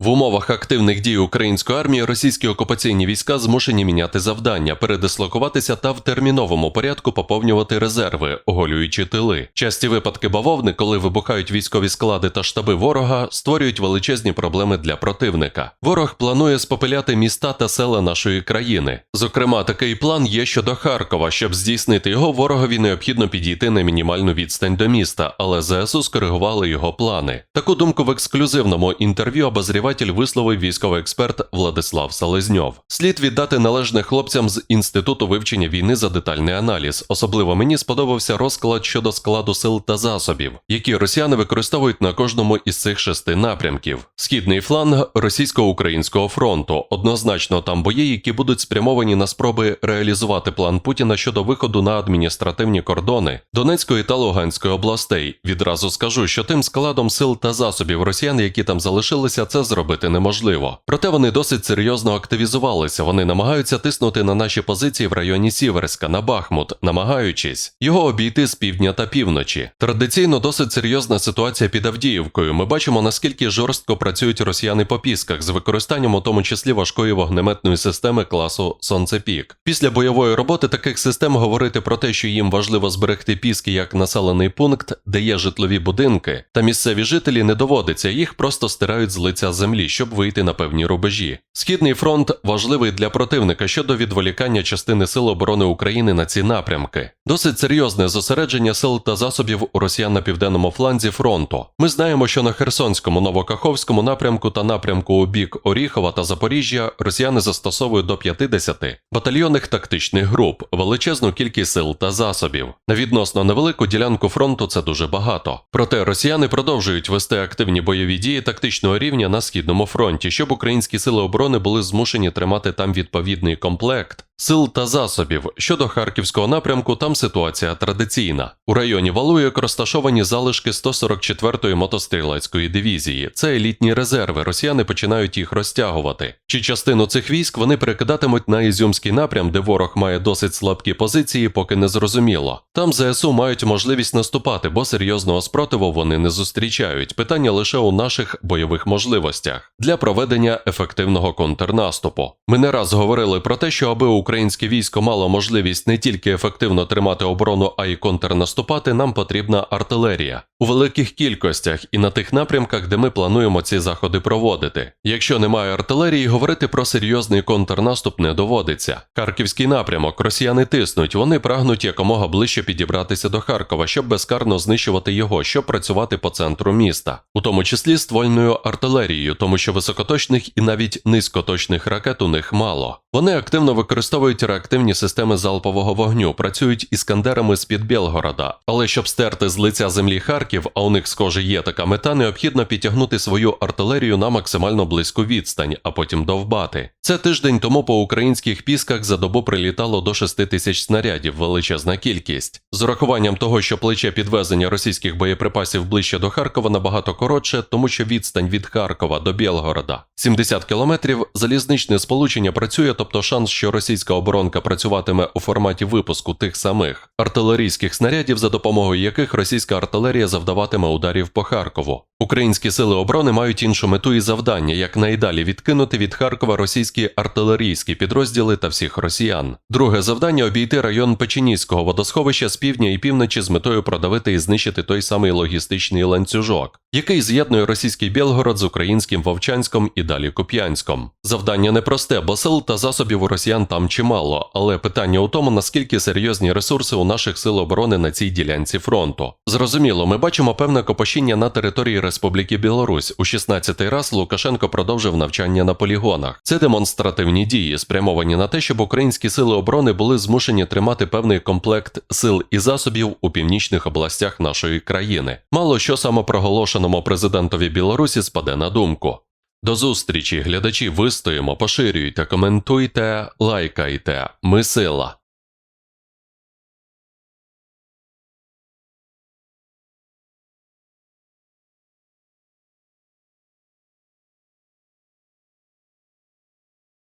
В умовах активних дій української армії російські окупаційні війська змушені міняти завдання, передислокуватися та в терміновому порядку поповнювати резерви, оголюючи тили. Часті випадки бавовни, коли вибухають військові склади та штаби ворога, створюють величезні проблеми для противника. Ворог планує спопиляти міста та села нашої країни. Зокрема, такий план є щодо Харкова. Щоб здійснити його, ворогові необхідно підійти на мінімальну відстань до міста, але ЗСУ скоригували його плани. Таку думку в ексклюзивному інтерв'ю обозріватель висловив військовий експерт Владислав Салезньов. Слід віддати належне хлопцям з інституту вивчення війни за детальний аналіз. Особливо мені сподобався розклад щодо складу сил та засобів, які росіяни використовують на кожному із цих шести напрямків. Східний фланг російсько-українського фронту. Однозначно там бої, які будуть спрямовані на спроби реалізувати план Путіна щодо виходу на адміністративні кордони Донецької та Луганської областей. Відразу скажу, що тим складом сил та засобів росіян, які там залишилися, це зробити неможливо. Проте вони досить серйозно активізувалися. Вони намагаються тиснути на наші позиції в районі Сіверська на Бахмут, намагаючись його обійти з півдня та півночі. Традиційно досить серйозна ситуація під Авдіївкою. Ми бачимо наскільки жорстко працюють росіяни по пісках з використанням у тому числі важкої вогнеметної системи класу Сонцепік. Після бойової роботи таких систем говорити про те, що їм важливо зберегти піски як населений пункт, де є житлові будинки, та місцеві жителі не доводиться, їх просто стирають з лиця землі, щоб вийти на певні рубежі. Східний фронт важливий для противника щодо відволікання частини сил оборони України на ці напрямки. Досить серйозне зосередження сил та засобів у росіян на південному фланзі фронту. Ми знаємо, що на Херсонському, Новокаховському напрямку та напрямку у бік Оріхова та Запоріжжя росіяни застосовують до 50 батальйонних тактичних груп, величезну кількість сил та засобів. На відносно невелику ділянку фронту це дуже багато. Проте росіяни продовжують вести активні бойові дії тактичного рівня на східному фронті, щоб українські сили оборони були змушені тримати там відповідний комплект. Сил та засобів щодо харківського напрямку, там ситуація традиційна. У районі Валуєк розташовані залишки 144-ї мотострілецької дивізії. Це елітні резерви. Росіяни починають їх розтягувати. Чи частину цих військ вони перекидатимуть на Ізюмський напрям, де ворог має досить слабкі позиції, поки не зрозуміло. Там ЗСУ мають можливість наступати, бо серйозного спротиву вони не зустрічають. Питання лише у наших бойових можливостях для проведення ефективного контрнаступу. Ми не раз говорили про те, що аби українське військо мало можливість не тільки ефективно тримати оборону, а й контрнаступати, нам потрібна артилерія у великих кількостях і на тих напрямках, де ми плануємо ці заходи проводити. Якщо немає артилерії, говорити про серйозний контрнаступ не доводиться. Харківський напрямок росіяни тиснуть, вони прагнуть якомога ближче підібратися до Харкова, щоб безкарно знищувати його, щоб працювати по центру міста, у тому числі ствольною артилерією, тому що високоточних і навіть низькоточних ракет у них мало. Вони активно використовують реактивні системи залпового вогню, працюють іскандерами з під Білгорода, але щоб стерти з лиця землі Харків, а у них схоже є така мета, необхідно підтягнути свою артилерію на максимально близьку відстань, а потім довбати. Це тиждень тому по українських пісках за добу прилітало до 6 тисяч снарядів, величезна кількість. З урахуванням того, що плече підвезення російських боєприпасів ближче до Харкова набагато коротше, тому що відстань від Харкова до Білгорода 70 кілометрів, залізничне сполучення працює, тобто шанс, що російська оборонка працюватиме у форматі випуску тих самих артилерійських снарядів, за допомогою яких російська артилерія завдаватиме ударів по Харкову. Українські сили оборони мають іншу мету і завдання, як найдалі відкинути від Харкова російські артилерійські підрозділи та всіх росіян. Друге завдання обійти район Печеніського водосховища з півдня і півночі з метою продавити і знищити той самий логістичний ланцюжок, який з'єднує російський Білгород з українським Вовчанськом і далі Куп'янськом. Завдання непросте, бо сил та засобів у росіян там чимало, але питання у тому, наскільки серйозні ресурси у наших сил оборони на цій ділянці фронту. Зрозуміло, ми бачимо певне копошіння на території Республіки Білорусь. У 16-й раз Лукашенко продовжив навчання на полігонах. Це демонстративні дії, спрямовані на те, щоб українські сили оборони були змушені тримати певний комплект сил і засобів у північних областях нашої країни. Мало що самопроголошеному президентові Білорусі спаде на думку. До зустрічі, глядачі, вистоїмо, поширюйте, коментуйте, лайкайте. Ми сила.